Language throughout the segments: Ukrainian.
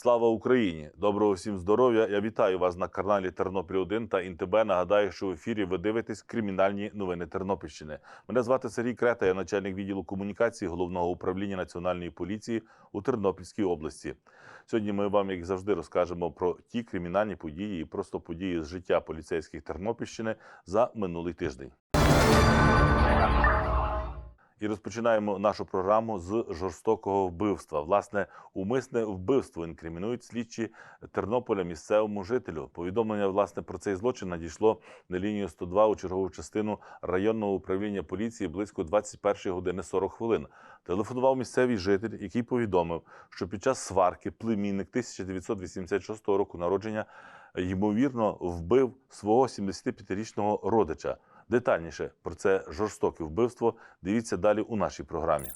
Слава Україні! Доброго всім здоров'я! Я вітаю вас на каналі Тернопіль 1 та ІНТБ. Нагадаю, що в ефірі ви дивитесь кримінальні новини Тернопільщини. Мене звати Сергій Крета, я начальник відділу комунікації головного управління національної поліції у Тернопільській області. Сьогодні ми вам, як завжди, розкажемо про ті кримінальні події і просто події з життя поліцейських Тернопільщини за минулий тиждень. І розпочинаємо нашу програму з жорстокого вбивства. Власне, умисне вбивство інкримінують слідчі Тернополя місцевому жителю. Повідомлення власне про цей злочин надійшло на лінію 102 у чергову частину районного управління поліції близько 21 години 40 хвилин. Телефонував місцевий житель, який повідомив, що під час сварки племінник 1986 року народження ймовірно вбив свого 75-річного родича. Детальніше про це жорстоке вбивство дивіться далі у нашій програмі.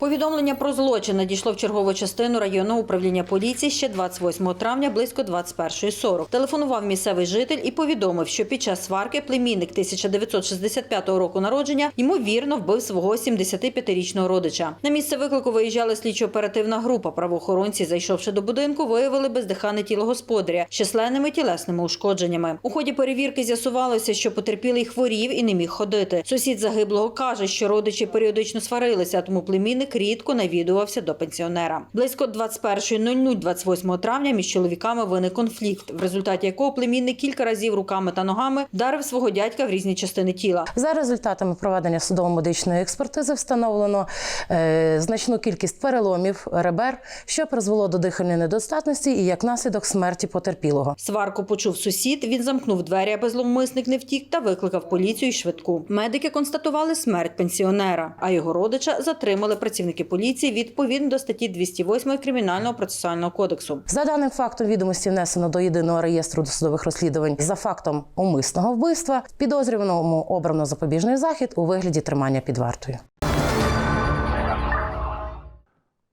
Повідомлення про злочин надійшло в чергову частину районного управління поліції ще 28 травня близько 21.40. Телефонував місцевий житель і повідомив, що під час сварки племінник 1965 року народження ймовірно вбив свого 75-річного родича. На місце виклику виїжджала слідчо-оперативна група. Правоохоронці, зайшовши до будинку, виявили бездихане тіло господаря з численними тілесними ушкодженнями. У ході перевірки з'ясувалося, що потерпілий хворів і не міг ходити. Сусід загиблого каже, що родичі періодично сварилися, тому племінник рідко навідувався до пенсіонера. Близько 21.00 28 травня між чоловіками виник конфлікт, в результаті якого племінник кілька разів руками та ногами вдарив свого дядька в різні частини тіла. За результатами проведення судово-медичної експертизи встановлено е, значну кількість переломів ребер, що призвело до дихальної недостатності і як наслідок смерті потерпілого. Сварку почув сусід. Він замкнув двері, аби зловмисник не втік, та викликав поліцію й швидку. Медики констатували смерть пенсіонера, а його родича затримали працівники поліції відповідно до статті 208 кримінального процесуального кодексу. За даним фактом відомості внесено до єдиного реєстру досудових розслідувань за фактом умисного вбивства. Підозрюваному обрано запобіжний захід у вигляді тримання під вартою.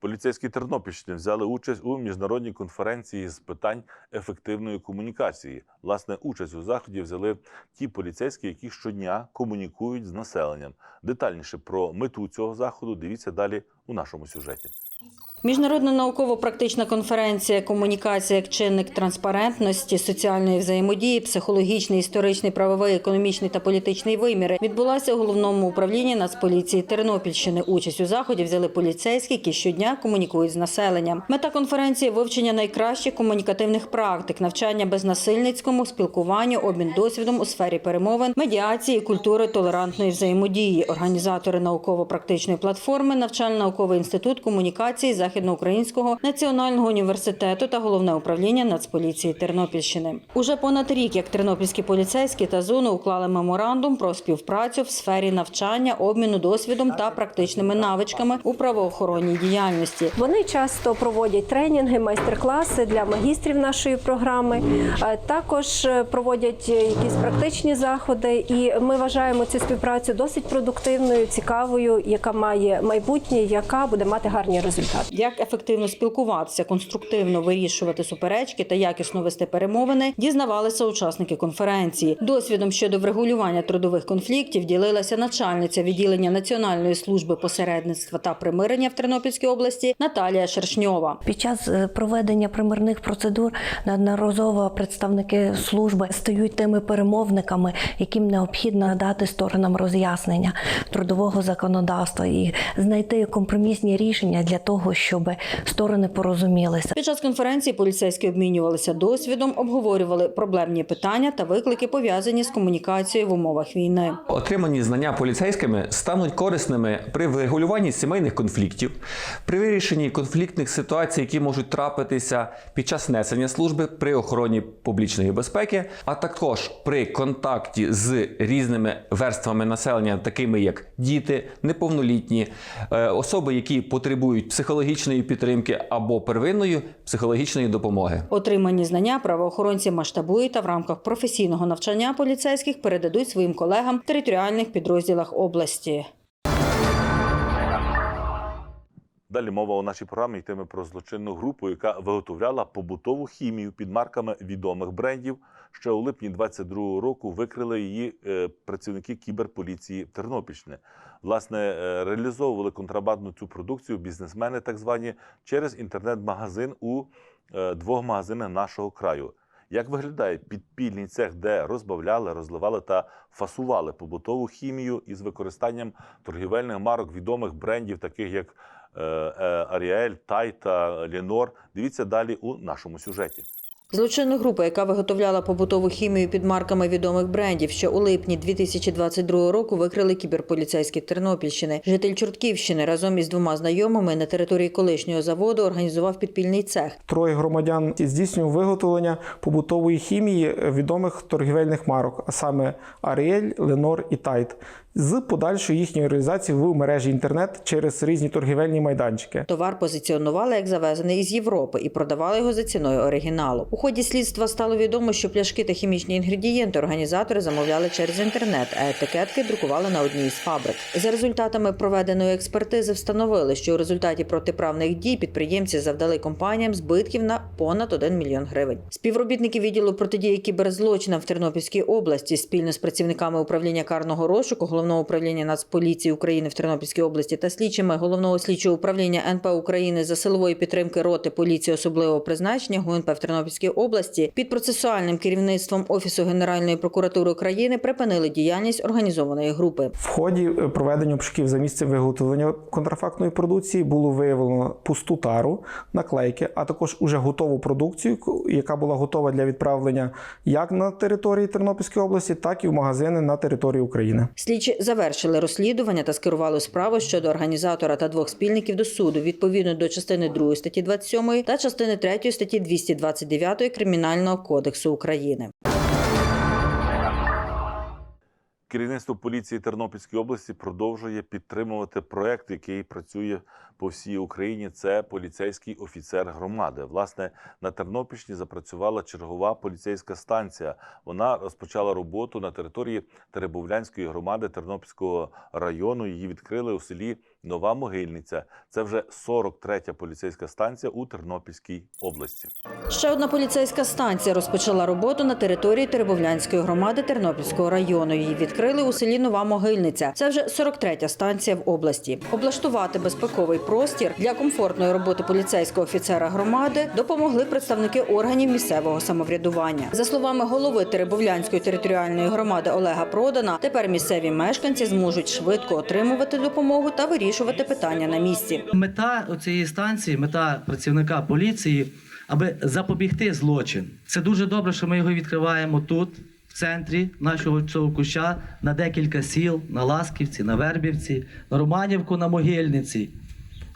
Поліцейські Тернопільщини взяли участь у міжнародній конференції з питань ефективної комунікації. Власне, участь у заході взяли ті поліцейські, які щодня комунікують з населенням. Детальніше про мету цього заходу дивіться далі у нашому сюжеті. Міжнародна науково-практична конференція Комунікація як чинник транспарентності, соціальної взаємодії, психологічний, історичний, правовий, економічний та політичний виміри відбулася у головному управлінні Нацполіції Тернопільщини. Участь у заході взяли поліцейські, які щодня комунікують з населенням. Мета конференції вивчення найкращих комунікативних практик, навчання безнасильницькому, спілкуванню, обмін досвідом у сфері перемовин, медіації, культури толерантної взаємодії. Організатори науково-практичної платформи, навчально-науковий інститут комунікації Західноукраїнського національного університету та головне управління Нацполіції Тернопільщини. Уже понад рік, як тернопільські поліцейські та зону уклали меморандум про співпрацю в сфері навчання, обміну досвідом та практичними навичками у правоохоронній діяльності. Вони часто проводять тренінги, майстер-класи для магістрів нашої програми. Е, Також е, проводять е, якісь практичні заходи, і ми вважаємо цю співпрацю досить продуктивною, цікавою, яка має майбутнє, яка буде мати гарні результати. Як ефективно спілкуватися, конструктивно вирішувати суперечки та якісно вести перемовини, дізнавалися учасники конференції. Досвідом щодо врегулювання трудових конфліктів ділилася начальниця відділення Національної служби посередництва та примирення в Тернопільській області Наталія Шершньова. Під час е, проведення примирних процедур неодноразово представники служби стають тими перемовниками, яким необхідно надати сторонам роз'яснення трудового законодавства і знайти компромісні рішення для того, щоб сторони порозумілися. Під час конференції поліцейські обмінювалися досвідом, обговорювали проблемні питання та виклики пов'язані з комунікацією в умовах війни. Отримані знання поліцейськими стануть корисними при врегулюванні сімейних конфліктів, при вирішенні конфліктних ситуацій, які можуть трапитися під час несення служби при охороні публічної безпеки, а також при контакті з різними верствами населення, такими як діти, неповнолітні, е, особи, які потребують психологічної підтримки або первинної психологічної допомоги. Отримані знання правоохоронці масштабують та в рамках професійного навчання поліцейських передадуть своїм колегам в територіальних підрозділах області. Далі мова у нашій програмі йтиме про злочинну групу, яка виготовляла побутову хімію під марками відомих брендів. Ще у липні 22-го року викрили її е, працівники кіберполіції Тернопільщини. Власне, е, реалізовували контрабандну цю продукцію бізнесмени, так звані, через інтернет-магазин у е, двох магазинах нашого краю. Як виглядає підпільний цех, де розбавляли, розливали та фасували побутову хімію із використанням торгівельних марок відомих брендів, таких як Аріель, Тайта, Лінор? Дивіться далі у нашому сюжеті. Злочинна група, яка виготовляла побутову хімію під марками відомих брендів, що у липні 2022 року викрили кіберполіцейські Тернопільщини. Житель Чортківщини разом із двома знайомими на території колишнього заводу організував підпільний цех. Троє громадян здійснював виготовлення побутової хімії відомих торгівельних марок, а саме Аріель, Ленор і Тайт, з подальшою їхньою реалізацією в мережі інтернет через різні торгівельні майданчики. Товар позиціонували як завезений із Європи і продавали його за ціною оригіналу. У ході слідства стало відомо, що пляшки та хімічні інгредієнти організатори замовляли через інтернет, а етикетки друкували на одній із фабрик. За результатами проведеної експертизи встановили, що у результаті протиправних дій підприємці завдали компаніям збитків на понад 1 мільйон гривень. Співробітники відділу протидії кіберзлочинам в Тернопільській області спільно з працівниками управління карного розшуку головного управління Нацполіції України в Тернопільській області та слідчими головного слідчого управління НП України за силової підтримки роти поліції особливого призначення ГУНП в Тернопільській області під процесуальним керівництвом Офісу Генеральної прокуратури України припинили діяльність організованої групи. В ході е, проведення обшуків за місцем виготовлення контрафактної продукції було виявлено пусту тару, наклейки, а також уже готову продукцію, яка була готова для відправлення як на території Тернопільської області, так і в магазини на території України. Слідчі завершили розслідування та скерували справу щодо організатора та двох спільників до суду відповідно до частини 2 статті 27 та частини 3 статті 229 Кримінального кодексу України. Керівництво поліції Тернопільської області продовжує підтримувати проект, який працює по всій Україні. Це поліцейський офіцер громади. Власне, на Тернопільщині запрацювала чергова поліцейська станція. Вона розпочала роботу на території Теребовлянської громади Тернопільського району. Її відкрили у селі Нова Могильниця. Це вже 43-я поліцейська станція у Тернопільській області. Ще одна поліцейська станція розпочала роботу на території Теребовлянської громади Тернопільського району. Її відкрили у селі Нова Могильниця. Це вже 43-я станція в області. Облаштувати безпековий простір для комфортної роботи поліцейського офіцера громади допомогли представники органів місцевого самоврядування. За словами голови Теребовлянської територіальної громади Олега Продана, тепер місцеві мешканці зможуть швидко отримувати допомогу та вирішувати питання на місці. Мета цієї станції, мета працівника поліції, аби запобігти злочин. Це дуже добре, що ми його відкриваємо тут, в центрі нашого цього куща, на декілька сіл, на Ласківці, на Вербівці, на Романівку, на Могильниці.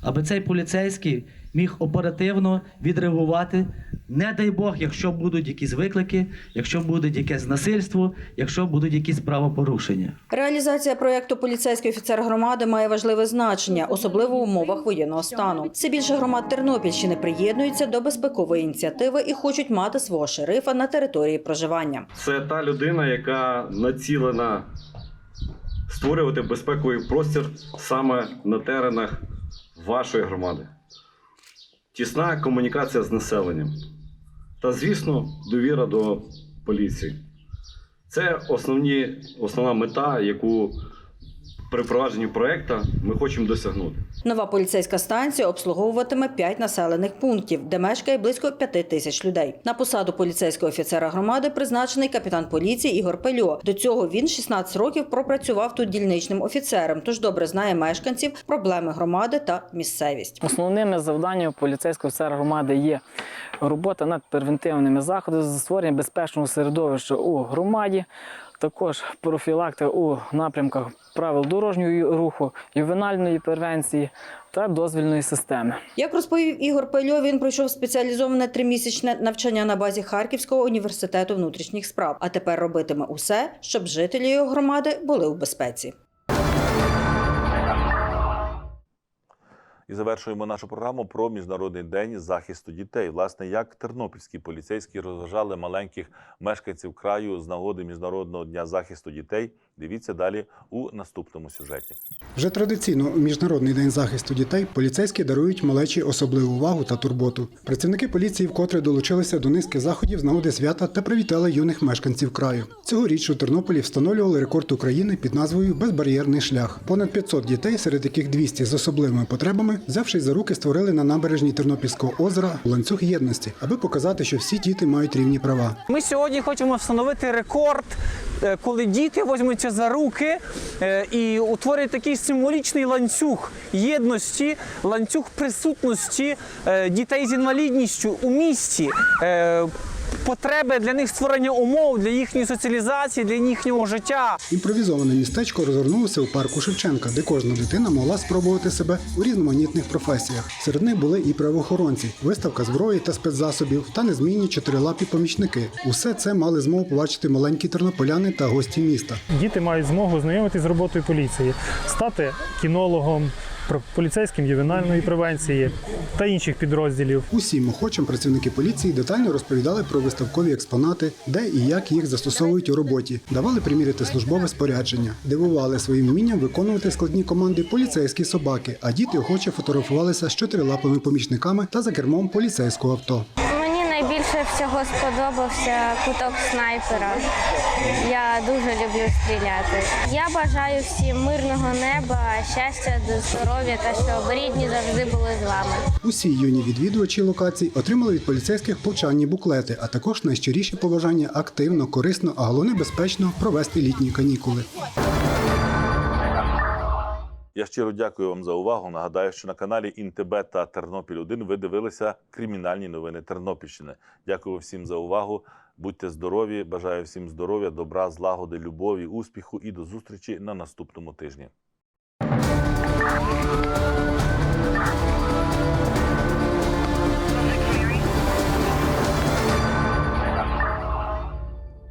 Аби цей поліцейський міг оперативно відреагувати, не дай Бог, якщо будуть якісь виклики, якщо буде якесь насильство, якщо будуть якісь правопорушення. Реалізація проєкту поліцейський офіцер громади має важливе значення, особливо в умовах воєнного стану. Все більше громад Тернопільщини приєднуються до безпекової ініціативи і хочуть мати свого шерифа на території проживання. Це та людина, яка націлена створювати безпековий простір саме на теренах вашої громади. Тісна комунікація з населенням. Та, звісно, довіра до поліції. Це основні, основна мета, яку при впровадженні проекту ми хочемо досягнути. Нова поліцейська станція обслуговуватиме 5 населених пунктів, де мешкає близько 5 тисяч людей. На посаду поліцейського офіцера громади призначений капітан поліції Ігор Пельо. До цього він 16 років пропрацював тут дільничним офіцером, тож добре знає мешканців, проблеми громади та місцевість. Основними завданнями поліцейського офіцера громади є робота над превентивними заходами за створення безпечного середовища у громаді, також профілактика у напрямках правил дорожнього руху, ювенальної превенції та дозвільної системи. Як розповів Ігор Пельо, він пройшов спеціалізоване тримісячне навчання на базі Харківського університету внутрішніх справ, а тепер робитиме усе, щоб жителі його громади були у безпеці. І завершуємо нашу програму про міжнародний день захисту дітей. Власне, як тернопільські поліцейські розважали маленьких мешканців краю з нагоди міжнародного дня захисту дітей. Дивіться далі у наступному сюжеті. Вже традиційно у міжнародний день захисту дітей поліцейські дарують малечі особливу увагу та турботу. Працівники поліції вкотре долучилися до низки заходів з нагоди свята та привітали юних мешканців краю. Цьогоріч у Тернополі встановлювали рекорд України під назвою Безбар'єрний шлях. Понад 500 дітей, серед яких 200 з особливими потребами, взявшись за руки, створили на набережній Тернопільського озера ланцюг єдності, аби показати, що всі діти мають рівні права. Ми сьогодні хочемо встановити рекорд, е, коли діти візьмуться за руки е, і утворює такий символічний ланцюг єдності, ланцюг присутності е, дітей з інвалідністю у місті. Потреби для них створення умов для їхньої соціалізації, для їхнього життя. Імпровізоване містечко розгорнулося у парку Шевченка, де кожна дитина могла спробувати себе у різноманітних професіях. Серед них були і правоохоронці, виставка зброї та спецзасобів та незмінні чотирилапі помічники. Усе це мали змогу побачити маленькі тернополяни та гості міста. Діти мають змогу знайомитися з роботою поліції, стати кінологом, поліцейським ювенальної превенції та інших підрозділів. Усім охочим працівники поліції детально розповідали про виставкові експонати, де і як їх застосовують у роботі, давали приміряти службове спорядження, дивували своїм вмінням виконувати складні команди поліцейські собаки, а діти охоче фотографувалися з чотирилапими помічниками та за кермом поліцейського авто. Найбільше всього сподобався куток снайпера. Я дуже люблю стріляти. Я бажаю всім мирного неба, щастя, здоров'я та щоб рідні завжди були з вами. Усі юні відвідувачі локацій отримали від поліцейських повчальні буклети, а також найщиріші побажання активно, корисно, а головне безпечно провести літні канікули. Я щиро дякую вам за увагу. Нагадаю, що на каналі Інтебе та Тернопіль 1 ви дивилися кримінальні новини Тернопільщини. Дякую всім за увагу. Будьте здорові! Бажаю всім здоров'я, добра, злагоди, любові, успіху і до зустрічі на наступному тижні.